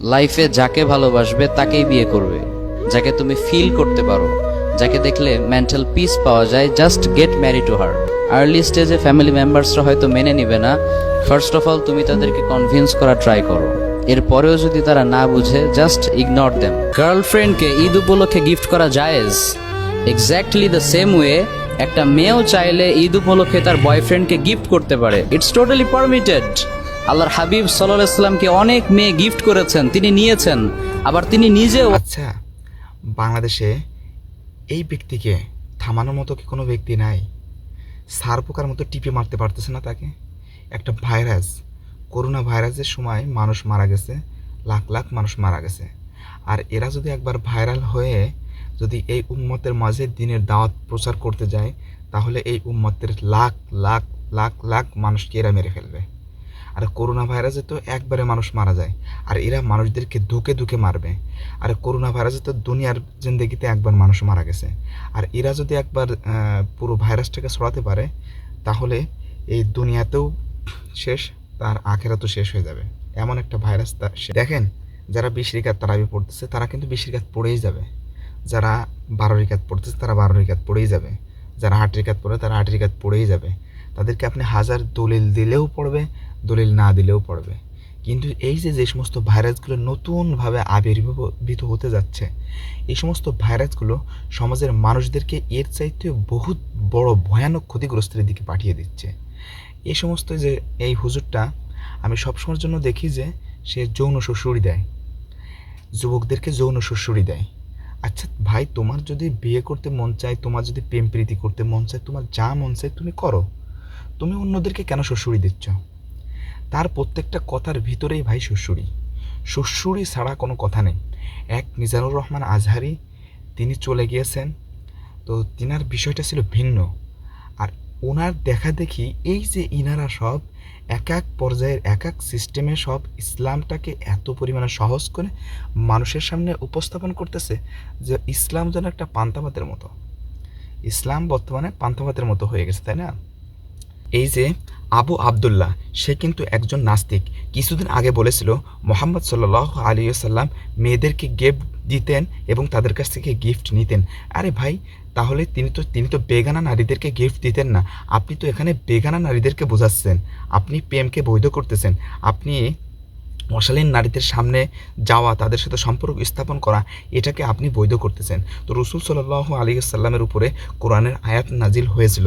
লাইফে যাকে ভালোবাসবে, তাকেই বিয়ে করবে। যাকে তুমি ফিল করতে পারো। যাকে দেখলে মেন্টাল পিস পাওয়া যায় just get marry to her early স্টেজে ফ্যামিলি মেম্বার্সরা হয়তো মেনে নিবে না। ফার্স্ট অফ অল তুমি তাদেরকে কনভিন্স করা ট্রাই করো। এরপরেও যদি তারা না বুঝে জাস্ট ইগনোর দেম গার্লফ্রেন্ডকে ঈদ উপলক্ষে গিফট করা জায়েজ। এক্স্যাক্টলি দ্য সেম ওয়ে একটা মেয়েও চাইলে ঈদ উপলক্ষে তার বয়ফ্রেন্ডকে গিফট করতে পারে। ইটস টোটালি পারমিটেড আল্লাহর হাবিব সাল্লাহ ইসলামকে অনেক মেয়ে গিফট করেছেন, তিনি নিয়েছেন, আবার তিনি নিজেও আচ্ছা বাংলাদেশে এই ব্যক্তিকে থামানোর মতো কি কোনো ব্যক্তি নাই? সার পোকার মতো টিপে মারতে পারতেছে না তাকে। একটা ভাইরাস, করোনা ভাইরাসের সময় মানুষ মারা গেছে, লাখ লাখ মানুষ মারা গেছে। আর এরা যদি একবার ভাইরাল হয়ে যদি এই উম্মতের মাঝে দিনের দাওয়াত প্রচার করতে যায়, তাহলে এই উম্মতের লাখ লাখ লাখ লাখ মানুষকে এরা মেরে ফেলবে। আর করোনা ভাইরাসে তো একবারে মানুষ মারা যায়, আর এরা মানুষদেরকে ধুকে ধুকে মারবে। আর করোনা ভাইরাসে তো দুনিয়ার জিন্দগিতে একবার মানুষ মারা গেছে। আর এরা যদি একবার পুরো ভাইরাসটাকে ছড়াতে পারে, তাহলে এই দুনিয়াতেও শেষ, তার আখেরা তো শেষ হয়ে যাবে। এমন একটা ভাইরাস তা দেখেন, যারা বিশ রিকাত তারাবি পড়তেছে, তারা কিন্তু বিশ রিকাত পড়েই যাবে। যারা বারো রিকাত পড়তেছে, তারা বারো রিকাত পড়েই যাবে। যারা আট রিকাত পড়ে, তারা আট রিকাত পড়েই যাবে। তাদেরকে আপনি হাজার দলিল দিলেও পড়বে দলিল না দিলেও পড়বে। কিন্তু এই যে যে সমস্ত ভাইরাসগুলো নতুনভাবে আবির্ভূত হতে যাচ্ছে, এই সমস্ত ভাইরাসগুলো সমাজের মানুষদেরকে এর চাইতে বহুত বড় ভয়ানক ক্ষতিগ্রস্তের দিকে পাঠিয়ে দিচ্ছে। এই সমস্ত যে, এই হুজুরটা, আমি সবসময়ের জন্য দেখি যে, সে যৌন শ্বশুরি দেয়। যুবকদেরকে যৌন শ্বশুরি দেয়। আচ্ছা ভাই, তোমার যদি বিয়ে করতে মন চায়, তোমার যদি প্রেম প্রীতি করতে মন চায়, তোমার যা মন চায় তুমি করো। তুমি অন্যদেরকে কেন শ্বশুরি দিচ্ছ? তার প্রত্যেকটা কথার ভিতরেই ভাই শ্বশুরি শ্বশুরি ছাড়া কোনো কথা নেই। এক মিজানুর রহমান আজহারি, তিনি চলে গিয়েছেন। তো তিনার বিষয়টা ছিল ভিন্ন। আর ওনার দেখা দেখি এই যে ইনারা সব এক এক পর্যায়ের এক এক সিস্টেমে সব ইসলামটাকে এত পরিমাণে সহজ করে মানুষের সামনে উপস্থাপন করতেছে যে ইসলাম যেন একটা পান্তাভাতের মতো। ইসলাম বর্তমানে পান্তাভাতের মতো হয়ে গেছে, তাই না? এই যে আবু আবদুল্লাহ সে কিন্তু একজন নাস্তিক। কিছুদিন আগে বলেছিল, মোহাম্মদ সাল্লাহ আলী সাল্লাম মেয়েদেরকে গিফট দিতেন এবং তাদের কাছ থেকে গিফট নিতেন। আরে ভাই, তাহলে তিনি তো তিনি তো বেগানা নারীদেরকে গিফট দিতেন না। আপনি তো এখানে বেগানা নারীদেরকে বোঝাচ্ছেন। আপনি প্রেমকে বৈধ করতেছেন। আপনি অশালীন নারীদের সামনে যাওয়া, তাদের সাথে সম্পর্ক স্থাপন করা, এটাকে আপনি বৈধ করতেছেন। তো রসুল সাল্লাহ আলী সাল্লামের উপরে কোরআনের আয়াত নাজিল হয়েছিল।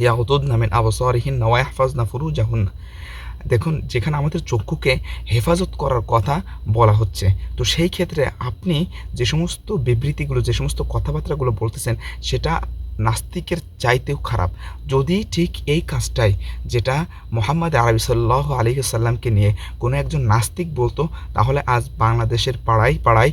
ইয়াহুদ নামেন আবসরিহীন ওয়া না ফুরুজাহুন দেখুন, যেখানে আমাদের চক্ষুকে হেফাজত করার কথা বলা হচ্ছে, তো সেই ক্ষেত্রে আপনি যে সমস্ত বিবৃতিগুলো, যে সমস্ত কথাবার্তাগুলো বলতেছেন, সেটা নাস্তিকের চাইতেও খারাপ। যদি ঠিক এই কাজটাই, যেটা মোহাম্মদ আরবি সাল্লাহ আলী সাল্লামকে নিয়ে কোনো একজন নাস্তিক বলতো, তাহলে আজ বাংলাদেশের পাড়ায় পাড়ায়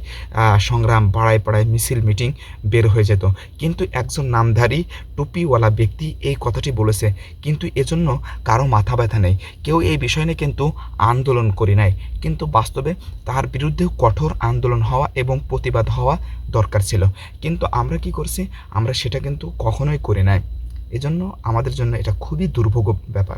সংগ্রাম, পাড়ায় পাড়ায় মিছিল, মিটিং বের হয়ে যেত। কিন্তু একজন নামধারী, টুপিওয়ালা ব্যক্তি এই কথাটি বলেছে। কিন্তু এজন্য কারও মাথা ব্যথা নেই। কেউ এই বিষয় নিয়ে কিন্তু আন্দোলন করি নাই। কিন্তু বাস্তবে তার বিরুদ্ধেও কঠোর আন্দোলন হওয়া এবং প্রতিবাদ হওয়া দরকার ছিল। কিন্তু আমরা কি করছি? আমরা সেটা কিন্তু কখনোই করে নাই। এজন্য আমাদের জন্য এটা খুবই দুর্ভোগ ব্যাপার।